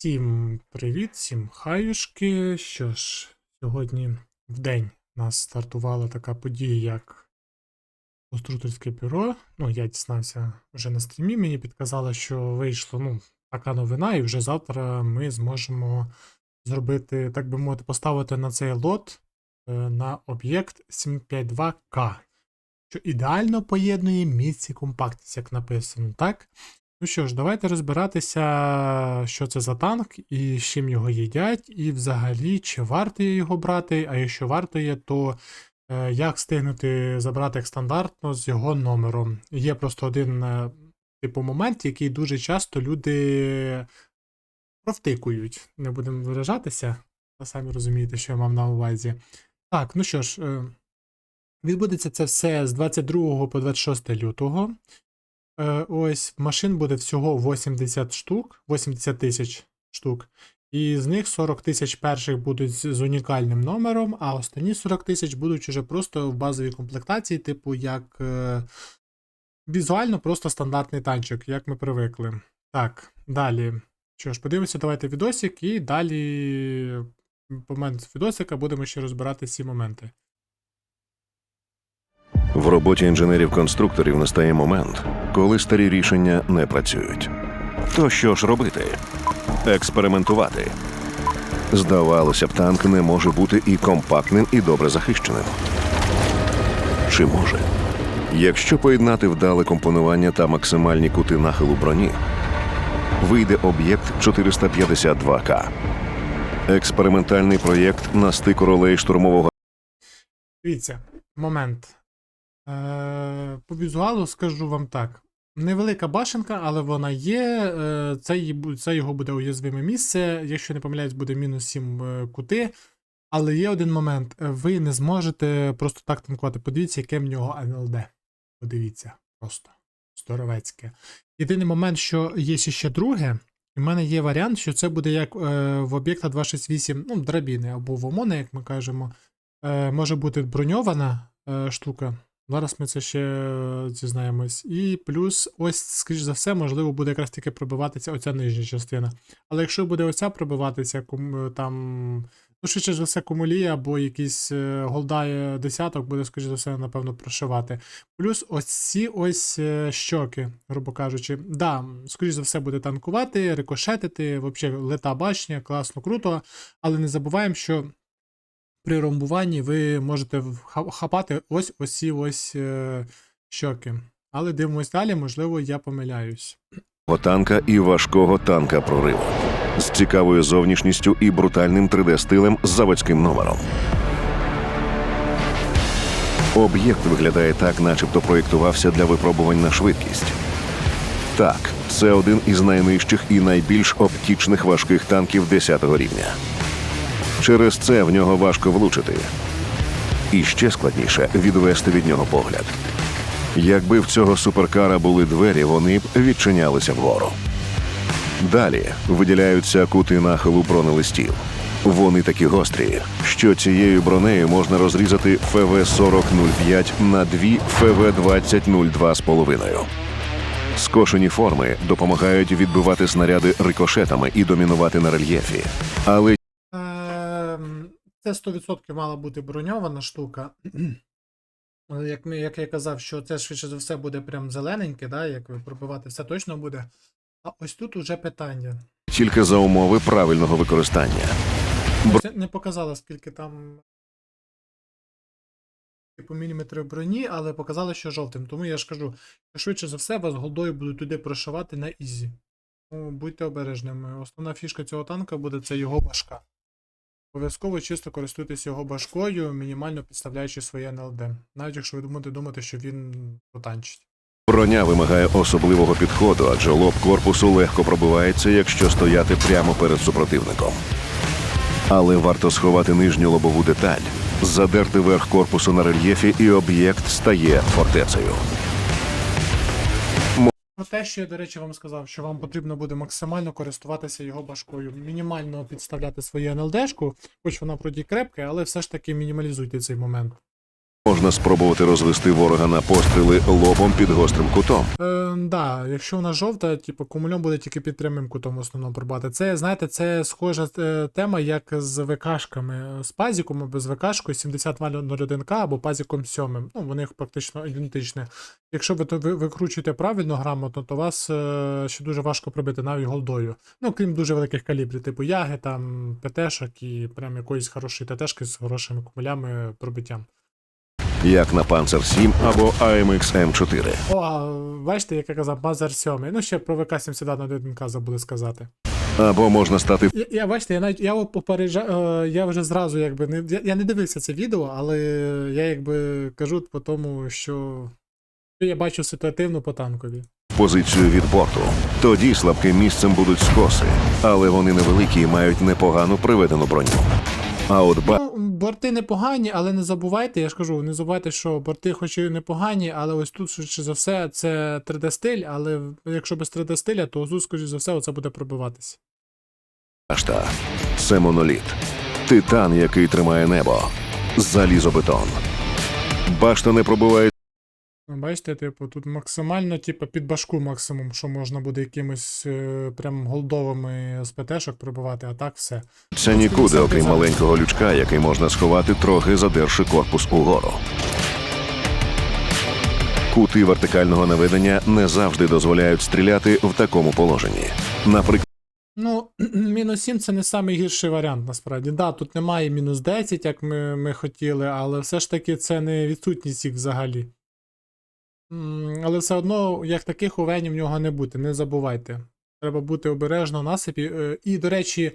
Всім привіт, всім хаюшки. Що ж, сьогодні в день нас стартувала така подія, як конструкторське бюро. Ну, я дізнався вже на стрімі, мені підказали, що вийшла ну, така новина, і вже завтра ми зможемо зробити, так би мовити, поставити на цей лот е, на об'єкт 752К, що ідеально поєднує міць і компактність, як написано, так? Ну що ж, давайте розбиратися, що це за танк і з чим його їдять, і взагалі, чи варто є його брати, а якщо варто є, то е, як встигнути забрати як стандартно з його номером. Є просто один е, типу момент, який дуже часто люди провтикують. Не будемо виражатися, ви самі розумієте, що я мав на увазі. Так, ну що ж, е, відбудеться це все з 22 по 26 лютого. Е, Ось машин буде всього 80 штук, 80 тисяч штук. І з них 40 тисяч перших будуть з унікальним номером, а останні 40 тисяч будуть уже просто в базовій комплектації, типу як е, візуально просто стандартний танчик, як ми привикли. Так, далі. Що ж, подивимося, давайте відосик, і далі по момент відосика будемо ще розбирати ці моменти. В роботі інженерів-конструкторів настає момент, коли старі рішення не працюють. То що ж робити? Експериментувати. Здавалося б, танк не може бути і компактним, і добре захищеним. Чи може? Якщо поєднати вдале компонування та максимальні кути нахилу броні, вийде об'єкт 452К. Експериментальний проєкт на стику ролей штурмового Дивіться, момент. Е, по візуалу скажу вам так. Невелика башенка, але вона є. Е, це, це його буде уязвиме місце. Якщо не помиляюсь, буде мінус 7 е, кути. Але є один момент. Ви не зможете просто так танкувати. Подивіться, яке в нього НЛД. Подивіться, просто здоровецьке. Єдиний момент, що є ще друге. У мене є варіант, що це буде як в об'єкта 268, ну, драбіни або в ОМОНа, як ми кажемо. Може бути броньована штука. Зараз ми це ще е, дізнаємось. І плюс, ось, скоріш за все, можливо, буде якраз таки пробиватися оця нижня частина. Але якщо буде оця пробиватися, е, там, ну, швидше за все, кумулія або якийсь е, голдає десяток, буде, скоріш за все, напевно, прошивати. Плюс ось ці ось щоки, грубо кажучи. Да, скоріш за все, буде танкувати, рикошетити, взагалі лета башня, класно, круто. Але не забуваємо, що при ромбуванні ви можете хапати ось ось е, щоки. Але дивимось далі, можливо, я помиляюсь. танка і важкого танка прориву з цікавою зовнішністю і брутальним 3D-стилем з заводським номером. Об'єкт виглядає так, начебто проєктувався для випробувань на швидкість. Так, це один із найнижчих і найбільш оптічних важких танків 10 рівня. Через це в нього важко влучити. І ще складніше відвести від нього погляд. Якби в цього суперкара були двері, вони б відчинялися вгору. Далі виділяються кути нахилу бронелистів. Вони такі гострі, що цією бронею можна розрізати ФВ 4005 на дві ФВ 2002 з половиною. Скошені форми допомагають відбивати снаряди рикошетами і домінувати на рельєфі. Але Це 100% мала бути броньована штука. Як, ми, як я казав, що це швидше за все буде прям зелененьке, да, як ви пробивати, все точно буде. А ось тут уже питання. тільки за умови правильного використання. Ось Не показала, скільки там типу міліметрів броні, але показали, що жовтим. Тому я ж кажу, що швидше за все вас голдою будуть туди прошивати на ізі. Тому будьте обережними. Основна фішка цього танка буде це його башка. Обов'язково чисто користуйтесь його башкою, мінімально підставляючи своє НЛД. Навіть якщо ви думаєте, думаєте, що він потанчить. Броня вимагає особливого підходу, адже лоб корпусу легко пробивається, якщо стояти прямо перед супротивником. Але варто сховати нижню лобову деталь, задерти верх корпусу на рельєфі, і об'єкт стає фортецею. Про те, що я, до речі, вам сказав, що вам потрібно буде максимально користуватися його башкою, мінімально підставляти свою НЛДшку, хоч вона вроді крепка, але все ж таки мінімалізуйте цей момент. Можна спробувати розвести ворога на постріли лобом під гострим кутом. Е, да, якщо вона жовта, типу, кумульом буде тільки під прямим кутом в основному пробувати. Це, знаєте, це схожа е, тема, як з ВКшками. З пазіком або з ВКшкою 7201К або пазіком 7. Ну, вони практично ідентичні. Якщо ви, ви викручуєте правильно грамотно, то вас е, ще дуже важко пробити навіть голдою. Ну, крім дуже великих калібрів, типу яги, там, ПТшок і прям якоїсь хорошої ТТшки з хорошими кумулями пробиттям. Як на Panzer 7 або AMX M4. О, а бачите, як я казав, Мазер 7. Ну, ще про ВК 71К забули сказати. Або можна стати Я, я бачите, я навіть я попереджа, е, я вже зразу якби не я, я не дивився це відео, але я якби кажу по тому, що що я бачу ситуативно по танкові. позицію від борту. Тоді слабким місцем будуть скоси, але вони невеликі і мають непогану приведену броню. А от ба... Борти непогані, але не забувайте, я ж кажу, не забувайте, що борти хоч і непогані, але ось тут, швидше за все, це 3D-стиль, але якщо без 3D-стиля, то тут, скоріш за все, оце буде пробиватися. Це моноліт, титан, який тримає небо, залізобетон. Башта не пробиває Бачите, типу, тут максимально, типу, під башку максимум, що можна буде якимось е, прям голдовими з ПТшок пробивати, а так все. Це нікуди, окрім маленького лючка, який можна сховати, трохи задерши корпус угору. Кути вертикального наведення не завжди дозволяють стріляти в такому положенні. Наприклад, Ну, мінус 7 це не найгірший варіант, насправді. Да, тут немає мінус 10, як ми, ми хотіли, але все ж таки це не відсутність їх взагалі. Але все одно, як таких увенів в нього не бути, не забувайте. Треба бути обережно насипі. Е, І, до речі,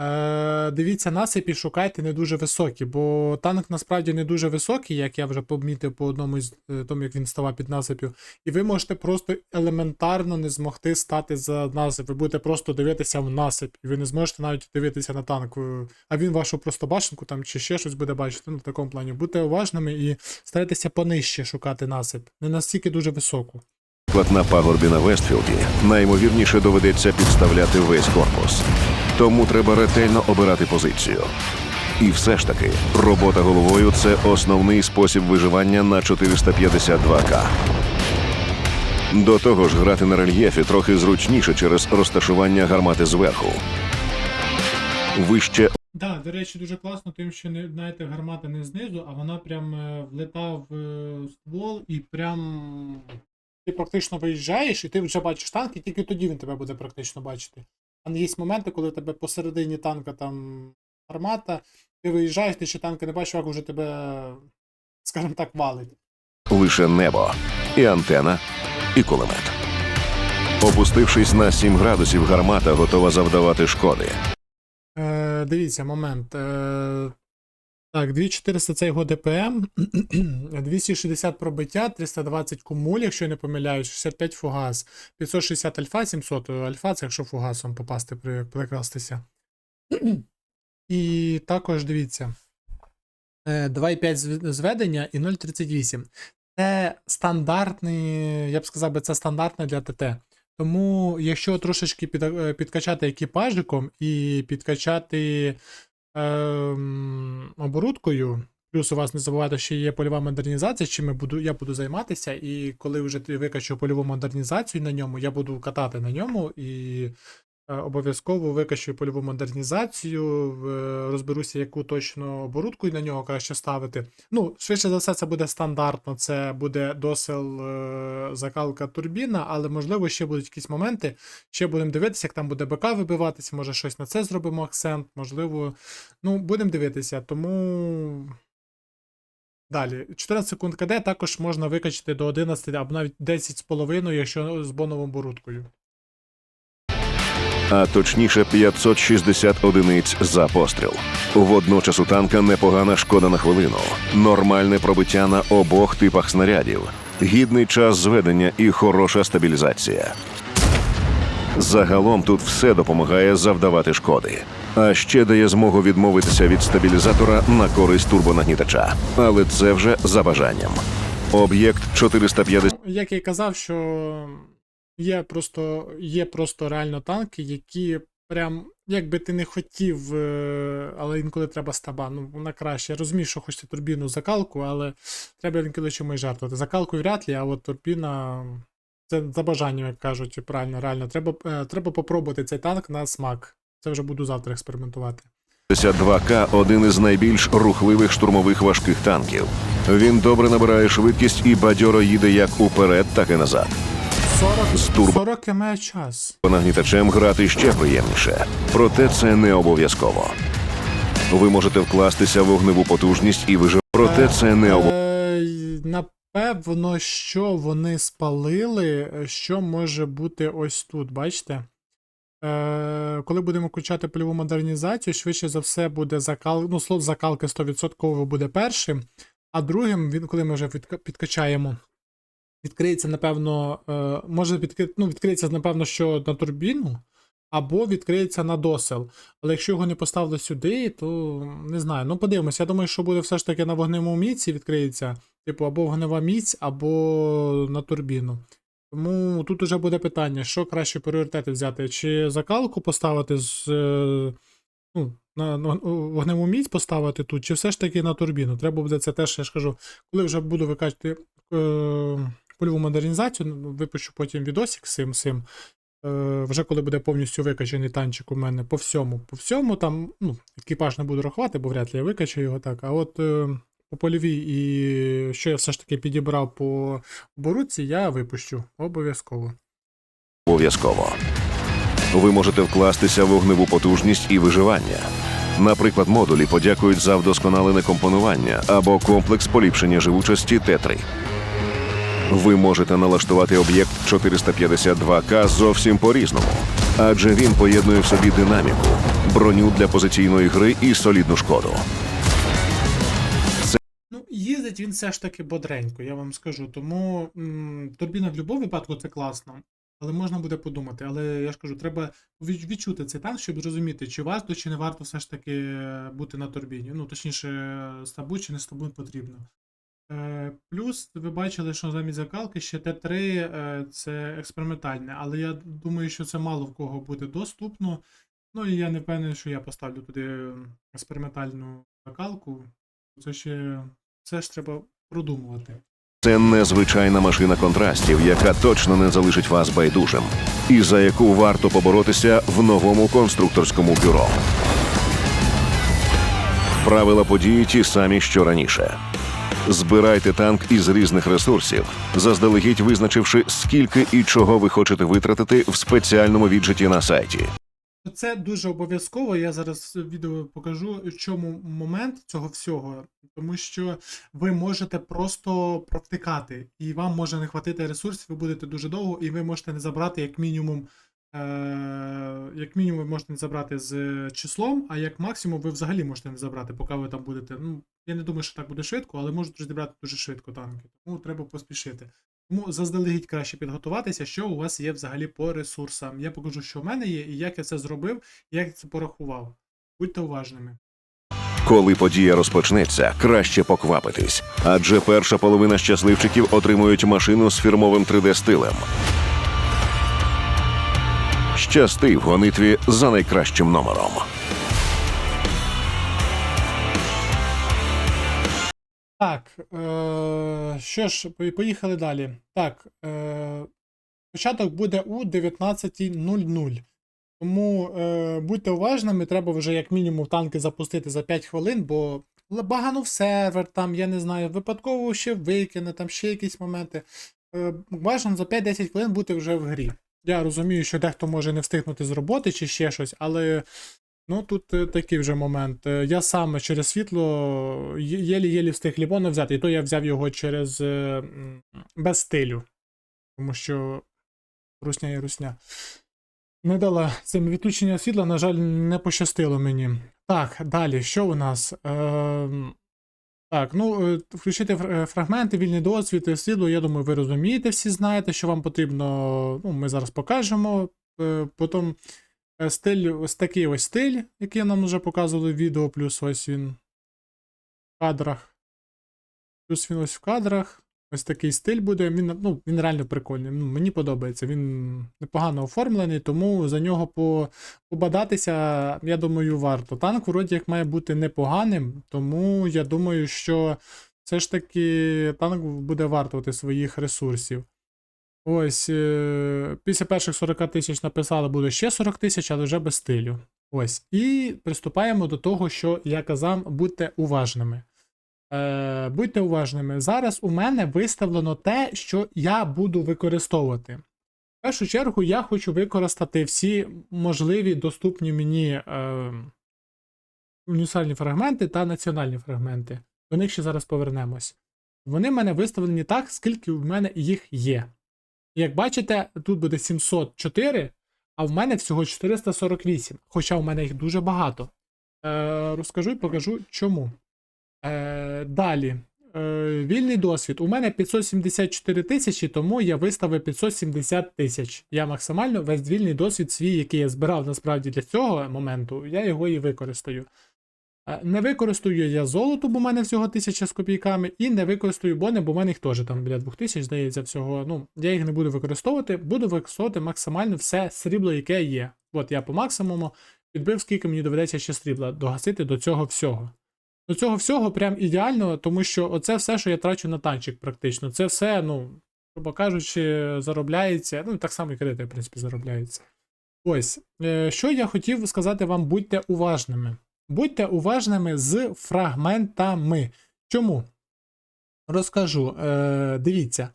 е, дивіться насипі, шукайте не дуже високі, бо танк насправді не дуже високий, як я вже помітив по одному з е, тому, як він ставав під насипів. І ви можете просто елементарно не змогти стати за насип. Ви будете просто дивитися в насип, і ви не зможете навіть дивитися на танк. е, А він вашу просто башенку там чи ще щось буде бачити. Ну, в такому плані. Будьте уважними і старайтеся понижче шукати насип. Не настільки дуже високу. на пагорбі на Вестфілді найімовірніше доведеться підставляти весь корпус. Тому треба ретельно обирати позицію. І все ж таки, робота головою це основний спосіб виживання на 452К. До того ж, грати на рельєфі трохи зручніше через розташування гармати зверху. Вище Так, до речі, дуже класно, тим, що не знаєте, гармата не знизу, а вона прям е, влетав в ствол і прям ти практично виїжджаєш, і ти вже бачиш танк, і тільки тоді він тебе буде практично бачити. Є моменти, коли тебе посередині танка там гармата, ти виїжджаєш, ти ще танка не бачиш, як вже тебе, скажімо так, валить. лише небо, і антена, і кулемет. Опустившись на 7 градусів, гармата готова завдавати шкоди. Е, дивіться, момент. Е, так, 2400 це його ДПМ, 260 пробиття, 320 кумуль, якщо я не помиляюсь, 65 фугас, 560 альфа, 700 альфа, це якщо фугасом попасти, при- прикрастися. І також дивіться. е, 2,5 зведення і 0,38. Це стандартний, я б сказав би, це стандартно для ТТ. Тому, якщо трошечки під, е, підкачати екіпажиком і підкачати оборудкою, плюс у вас не забувайте, що є польова модернізація, чим я буду, я буду займатися, і коли вже викачу польову модернізацію на ньому, я буду катати на ньому. І обов'язково викачу польову модернізацію, розберуся, яку точно оборудку на нього краще ставити. Ну, швидше за все, це буде стандартно, це буде досил е, закалка турбіна, але можливо ще будуть якісь моменти. Ще будемо дивитися, як там буде БК вибиватися, може щось на це зробимо акцент, можливо. Ну, будемо дивитися, тому. Далі, 14 секунд КД також можна викачати до 11 або навіть 10,5, якщо з боновою оборудкою. А точніше 560 одиниць за постріл. Водночас у танка непогана шкода на хвилину, нормальне пробиття на обох типах снарядів, гідний час зведення і хороша стабілізація. Загалом тут все допомагає завдавати шкоди, а ще дає змогу відмовитися від стабілізатора на користь турбонагнітача. Але це вже за бажанням. Об'єкт 450 Ну, Як я казав, що є просто, є просто реально танки, які прям як би ти не хотів, е, але інколи треба стаба. Ну, вона краще. Я розумію, що хочете турбіну закалку, але треба інколи чомусь жартувати. Закалку вряд ли, а от турбіна. Це за бажанням, як кажуть, правильно, реально. Треба, е, треба попробувати цей танк на смак. Це вже буду завтра експериментувати. 52К один із найбільш рухливих штурмових важких танків. Він добре набирає швидкість і бадьоро їде як уперед, так і назад. 40, З турбо- 40 км час. Нагнітачем грати ще приємніше, проте це не обов'язково. Ви можете вкластися в вогневу потужність і вижив. Проте це не обов'язково. Е, Напевно, що вони спалили, е, що може бути ось тут, бачите? Е, коли будемо включати польову модернізацію, швидше за все буде закал... ну, слот закалки 100% буде першим, а другим, він, коли ми вже підкачаємо, відкриється, напевно, е, може відкри... ну, відкриється, напевно, що на турбіну, або відкриється на досел. Але якщо його не поставили сюди, то не знаю. Ну, подивимось. Я думаю, що буде все ж таки на вогневому міці відкриється. Типу, або вогнева міць, або на турбіну. Тому тут уже буде питання, що краще пріоритети взяти, чи закалку поставити з. е, Ну, на, вогневу міць поставити тут, чи все ж таки на турбіну. Треба буде це теж, я ж кажу, коли вже буду викачувати е, польову модернізацію, ну, випущу потім відосик з цим. Е, вже коли буде повністю викачаний танчик у мене по всьому, по всьому, там, ну, екіпаж не буду рахувати, бо вряд ли я викачаю його так. А от е, по польовій і що я все ж таки підібрав по оборудці, я випущу обов'язково. обов'язково. Ви можете вкластися в вогневу потужність і виживання. Наприклад, модулі подякують за вдосконалене компонування або комплекс поліпшення живучості Т3. Ви можете налаштувати об'єкт 452К зовсім по-різному, адже він поєднує в собі динаміку, броню для позиційної гри і солідну шкоду. Ну, їздить він все ж таки бодренько, я вам скажу. Тому м, турбіна в будь-якому випадку це класно. Але можна буде подумати. Але я ж кажу, треба відчути цей танк, щоб зрозуміти, чи варто, чи не варто все ж таки бути на турбіні. Ну, точніше, стабу чи не стабу потрібно. Е, плюс ви бачили, що замість закалки ще Т3 е, це експериментальне, але я думаю, що це мало в кого буде доступно. Ну і я не впевнений, що я поставлю туди експериментальну закалку. Це ще це ж треба продумувати. Це незвичайна машина контрастів, яка точно не залишить вас байдужим, і за яку варто поборотися в новому конструкторському бюро. Правила події ті самі, що раніше. Збирайте танк із різних ресурсів, заздалегідь визначивши, скільки і чого ви хочете витратити в спеціальному віджиті на сайті. Це дуже обов'язково. Я зараз відео покажу, в чому момент цього всього, тому що ви можете просто провтикати, і вам може не хватити ресурсів, ви будете дуже довго, і ви можете не забрати як мінімум. Е, як мінімум, ви можете не забрати з числом, а як максимум ви взагалі можете не забрати, поки ви там будете. Ну, я не думаю, що так буде швидко, але можуть розібрати дуже швидко танки. Тому треба поспішити. Тому заздалегідь краще підготуватися, що у вас є взагалі по ресурсам. Я покажу, що в мене є, і як я це зробив, і як це порахував. Будьте уважними. Коли подія розпочнеться, краще поквапитись, адже перша половина щасливчиків отримують машину з фірмовим 3D-стилем. Щасти в гонитві за найкращим номером. Так, е, що ж, поїхали далі. Так, е, початок буде у 19.00. Тому е, будьте уважними, треба вже як мінімум танки запустити за 5 хвилин, бо баганув сервер, там, я не знаю, випадково ще викине, там ще якісь моменти. Е, бажано за 5-10 хвилин бути вже в грі. Я розумію, що дехто може не встигнути з роботи чи ще щось, але ну тут е, такий вже момент. Е, Я сам через світло єлі-єлі встиг Лівона взяти, і то я взяв його через е, без стилю. Тому що русня і русня. Не дала цим відключення світла, на жаль, не пощастило мені. Так, далі, що у нас? Ем, так, ну, е, включити е, фрагменти, вільний досвід, сліду, світло, я думаю, ви розумієте, всі знаєте, що вам потрібно. Ну, ми зараз покажемо. Е, Потім е, стиль, ось такий ось стиль, який нам вже показували в відео, плюс ось він в кадрах. Плюс він ось в кадрах. Ось такий стиль буде. Він, ну, він реально прикольний. Ну, мені подобається. Він непогано оформлений, тому за нього по, побадатися, я думаю, варто. Танк вроді як має бути непоганим, тому я думаю, що все ж таки танк буде вартувати своїх ресурсів. Ось, е, після перших 40 тисяч написали, буде ще 40 тисяч, але вже без стилю. Ось. І приступаємо до того, що я казав, будьте уважними. Е, будьте уважними. Зараз у мене виставлено те, що я буду використовувати. В першу чергу я хочу використати всі можливі доступні мені е, універсальні фрагменти та національні фрагменти. До них ще зараз повернемось. Вони в мене виставлені так, скільки в мене їх є. Як бачите, тут буде 704, а в мене всього 448, хоча в мене їх дуже багато. Е, розкажу і покажу чому. Е, далі. Е, вільний досвід. У мене 574 тисячі, тому я виставив 570 тисяч. Я максимально весь вільний досвід свій, який я збирав насправді для цього моменту, я його і використаю. Е, Не використаю я золото, бо в мене всього 1000 з копійками, і не використаю бони, бо в мене їх теж там біля 2000, здається, всього. Ну, я їх не буду використовувати, буду використовувати максимально все срібло, яке є. От я по максимуму підбив, скільки мені доведеться ще срібла догасити до цього всього. До цього всього прям ідеально, тому що оце все, що я трачу на танчик, практично. Це все, ну, грубо кажучи, заробляється. Ну, так само і кредити, в принципі, заробляються. Ось, е, що я хотів сказати вам, будьте уважними. Будьте уважними з фрагментами. Чому? Розкажу. Е, дивіться.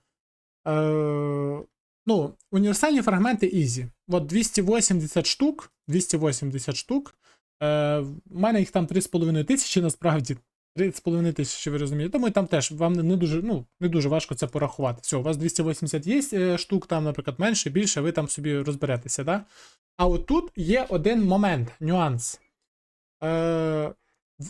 Е, ну, універсальні фрагменти Easy. От 280 штук. 280 штук. Е, в мене їх там 3,5 тисячі насправді. 3,5 тисячі, ви розумієте. Тому там теж вам не дуже, ну, не дуже важко це порахувати. Все, у вас 280 є е, штук, там, наприклад, менше, більше, ви там собі розберетеся, да? А от тут є один момент, нюанс. Е,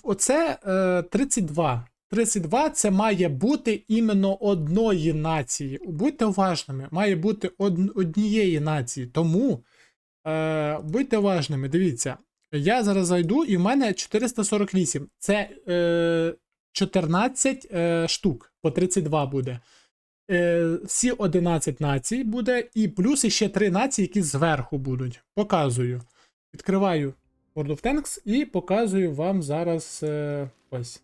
оце е, 32. 32 це має бути іменно одної нації. Будьте уважними, має бути од- однієї нації. Тому е, будьте уважними, дивіться. Я зараз зайду, і в мене 448. Це е, 14 е, штук, по 32 буде. Е, всі 11 націй буде, і плюс ще 3 нації, які зверху будуть. Показую. Відкриваю World of Tanks і показую вам зараз е, ось.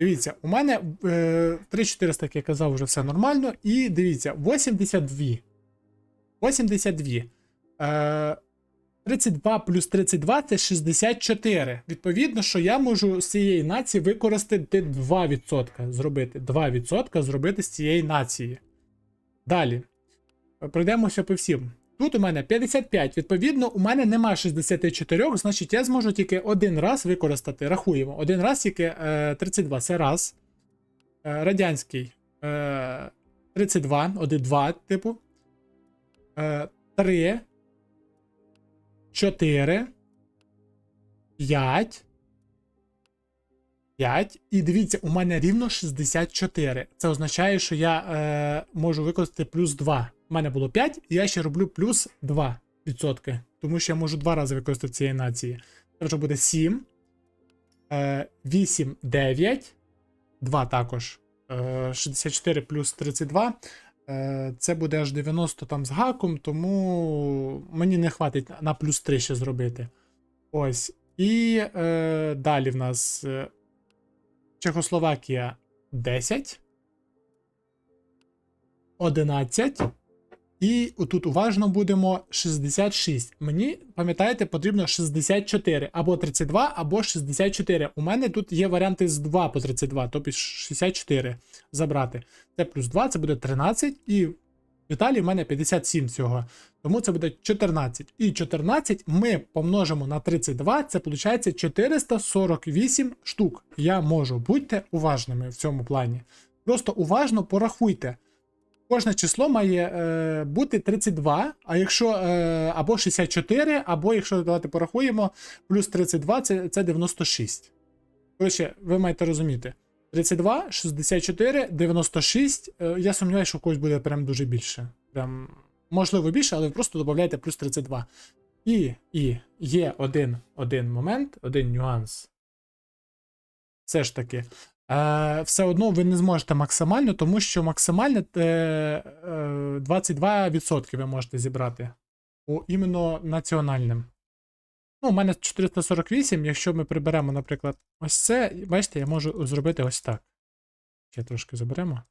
Дивіться, у мене е, 3400, як я казав, вже все нормально. І дивіться, 82. 82. Е, 32 плюс 32 це 64. Відповідно, що я можу з цієї нації використати 2%. Зробити 2% зробити з цієї нації. Далі. Пройдемося по всім. Тут у мене 55. Відповідно, у мене нема 64, значить я зможу тільки один раз використати. Рахуємо. Один раз тільки е, 32. Це раз. Е, радянський е, 32, 1, 2, типу. Е, 3. 4. 5. 5. І дивіться, у мене рівно 64. Це означає, що я е, можу використати плюс 2. У мене було 5, і я ще роблю плюс 2%. Тому що я можу два рази використати цієї нації. Вже буде 7. Е, 8, 9. 2 також. Е, 64 плюс 32. Е, Це буде аж 90 там з гаком, тому мені не хватить на плюс 3 ще зробити. Ось. І е, далі в нас е, Чехословакія 10. 11. І отут уважно будемо 66. Мені, пам'ятаєте, потрібно 64 або 32, або 64. У мене тут є варіанти з 2 по 32, тобто 64 забрати. Це плюс 2, це буде 13, і в Італії в мене 57 цього. Тому це буде 14. І 14 ми помножимо на 32, це виходить 448 штук. Я можу, будьте уважними в цьому плані. Просто уважно порахуйте. Кожне число має е, бути 32, а якщо е, або 64, або якщо давайте порахуємо, плюс 32 це, це 96. Коротше, ви маєте розуміти. 32, 64, 96. Е, я сумніваюся, що у когось буде прям дуже більше. Прям, можливо, більше, але ви просто додаєте плюс 32. І, і є один, один момент, один нюанс. Все ж таки. Е, все одно ви не зможете максимально, тому що максимальне е, е, 22% ви можете зібрати по іменно національним. Ну, у мене 448, якщо ми приберемо, наприклад, ось це, бачите, я можу зробити ось так. Ще трошки заберемо.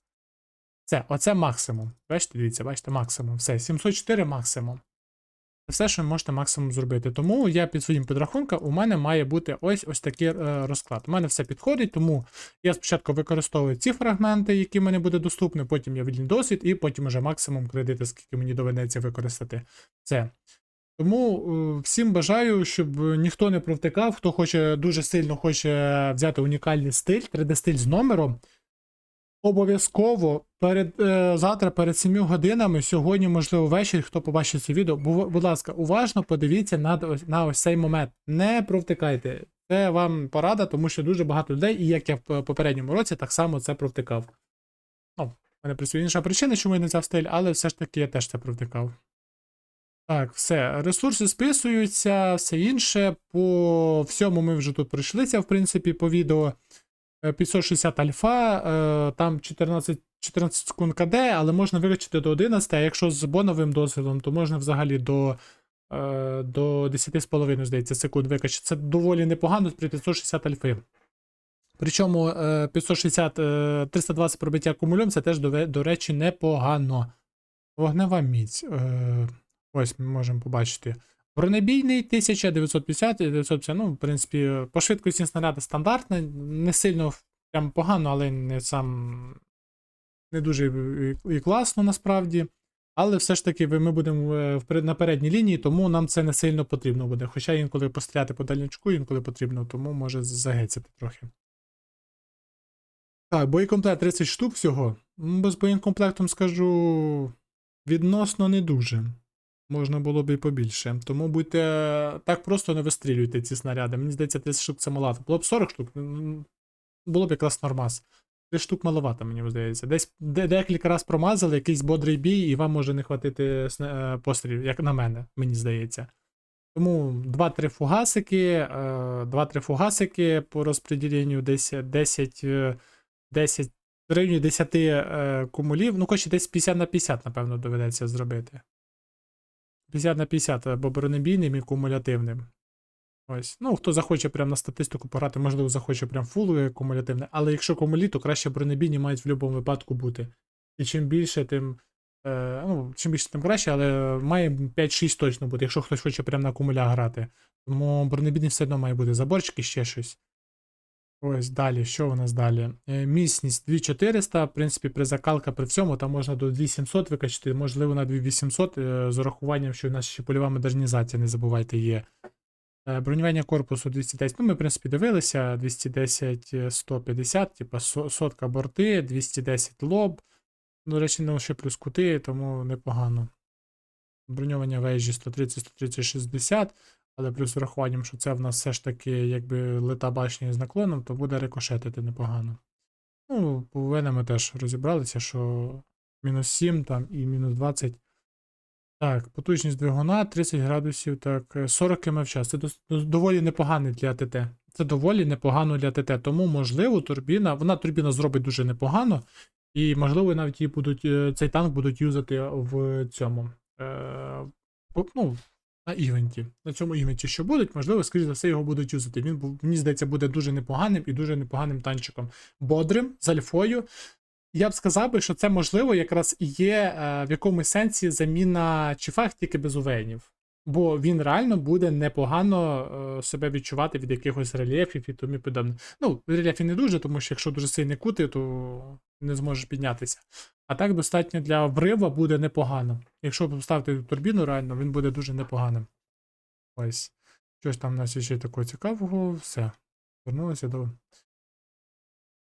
Це, оце максимум. Бачите, дивіться, бачите, максимум. Все, 704 максимум. Це все, що ви можете максимум зробити. Тому я під своїм підрахунком, у мене має бути ось ось такий е, розклад. У мене все підходить, тому я спочатку використовую ці фрагменти, які мені буде доступні, потім я вільний досвід, і потім уже максимум кредити, скільки мені доведеться використати. Це. Тому е, всім бажаю, щоб ніхто не провтикав, хто хоче дуже сильно хоче взяти унікальний стиль, 3D-стиль з номером. Обов'язково перед е, завтра, перед 7 годинами, сьогодні, можливо, ввечері, хто побачить це відео, бу- будь ласка, уважно подивіться на, на ось цей момент. Не провтикайте. Це вам порада, тому що дуже багато людей, і як я в попередньому році, так само це провтикав. Ну, в мене присутня інша причина, чому я не взяв стиль, але все ж таки я теж це провтикав. Так, все. Ресурси списуються, все інше. По всьому ми вже тут пройшлися, в принципі, по відео. Е, 560 альфа, е, там 14, 14 секунд КД, але можна вивчити до 11, а якщо з боновим досвідом, то можна взагалі до, е, до 10,5, здається, секунд викачати. Це доволі непогано при 560 альфи. Причому е, 560, е, 320 пробиття акумульом це теж, до, речі, непогано. Вогнева міць. Е, ось ми можемо побачити. Бронебійний 1950 і 950, ну, в принципі, по швидкості снаряда стандартна, не сильно прям погано, але не сам не дуже і- і класно насправді. Але все ж таки ми будемо е, на передній лінії, тому нам це не сильно потрібно буде. Хоча інколи постріляти по дальничку, інколи потрібно, тому може загецяти трохи. Так, боєкомплект 30 штук всього. Бо з боєкомплектом скажу відносно не дуже. Можна було б і побільше. Тому будьте так просто не вистрілюйте ці снаряди. Мені здається, 30 штук це маловато. Було б 40 штук, було б якраз нормас. 3 штук маловато, мені здається. Десь де, декілька раз промазали, якийсь бодрий бій, і вам може не хватити е, пострілів, як на мене, мені здається. Тому 2-3 фугасики, е, 2-3 фугасики по розподіленню десь 10, е, 10 в районі 10 е, кумулів. Ну, хоч десь 50 на 50, напевно, доведеться зробити. 50 на 50 або бронебійним і кумулятивним. Ось. Ну, хто захоче прямо на статистику пограти, можливо, захоче прям фул е, кумулятивне, але якщо кумулі, то краще бронебійні мають в будь-якому випадку бути. І чим більше, тим. Е, ну, чим більше, тим краще, але має 5-6 точно бути, якщо хтось хоче прямо на кумуля грати. Тому бронебійний все одно має бути заборчики, ще щось. Ось далі, що у нас далі? Е, Міцність 2400, в принципі, при закалка при всьому, там можна до 2700 викачати, можливо, на 2800, е, з урахуванням, що у нас ще польова модернізація, не забувайте, є. Е, Бронювання корпусу 210. Ну, ми, в принципі, дивилися. 210, е, 150, типа со- сотка борти, 210 лоб. До речі, ну, ще плюс кути, тому непогано. Броньовання вежі 130, 130, 60. Але плюс з урахуванням, що це в нас все ж таки якби лита башня з наклоном, то буде рикошетити непогано. Ну, по ВВ ми теж розібралися, що мінус 7 там і мінус 20. Так, потужність двигуна 30 градусів, так, е, 40 км в час. Це доволі непогано для АТТ. Це доволі непогано для АТТ. Тому, можливо, турбіна, вона турбіна зробить дуже непогано, і, можливо, навіть її будуть, е, цей танк будуть юзати в цьому. Е, ну, на івенті. На цьому івенті, що будуть, можливо, скоріш за все, його будуть юзати. Він, мені здається, буде дуже непоганим і дуже непоганим танчиком. Бодрим, з альфою. Я б сказав би, що це можливо якраз і є е, в якомусь сенсі заміна чіфах тільки без увенів. Бо він реально буде непогано е, себе відчувати від якихось рельєфів і тому подобне. Ну, рельєфі не дуже, тому що якщо дуже сильний кути, то не зможеш піднятися. А так достатньо для врива буде непогано. Якщо поставити турбіну, реально, він буде дуже непоганим. Ось. Щось там у нас ще такого цікавого, все. Вернулися до.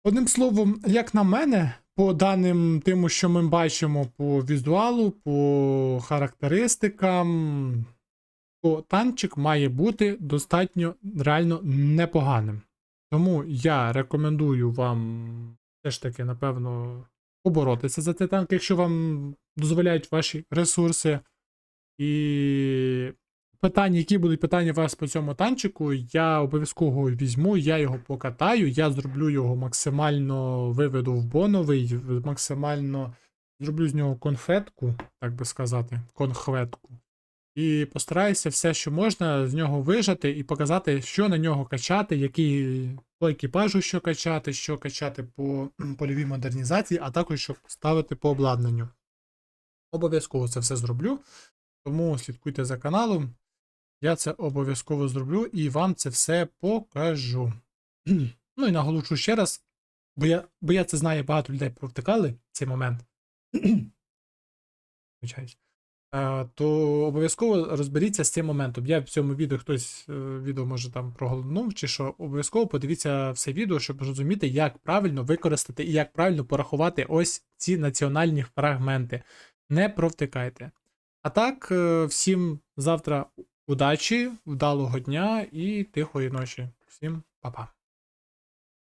Одним словом, як на мене, по даним тим, що ми бачимо по візуалу, по характеристикам, то танчик має бути достатньо реально непоганим. Тому я рекомендую вам все ж таки, напевно, поборотися за цей танк, якщо вам дозволяють ваші ресурси. І питання, які будуть питання у вас по цьому танчику, я обов'язково візьму, я його покатаю, я зроблю його максимально виведу в боновий, максимально зроблю з нього конфетку, так би сказати, конхветку. І постараюся все, що можна, з нього вижати і показати, що на нього качати, які по екіпажу що качати, що качати по польовій модернізації, а також що ставити по обладнанню. Обов'язково це все зроблю. Тому слідкуйте за каналом. Я це обов'язково зроблю і вам це все покажу. Ну і наголошу ще раз, бо я, бо я це знаю, багато людей провтикали цей момент. Е, То обов'язково розберіться з цим моментом. Я в цьому відео хтось е, відео може там проголоднув, чи що обов'язково подивіться все відео, щоб зрозуміти, як правильно використати і як правильно порахувати ось ці національні фрагменти. Не провтикайте. А так, е, всім завтра удачі, вдалого дня і тихої ночі. Всім па-па.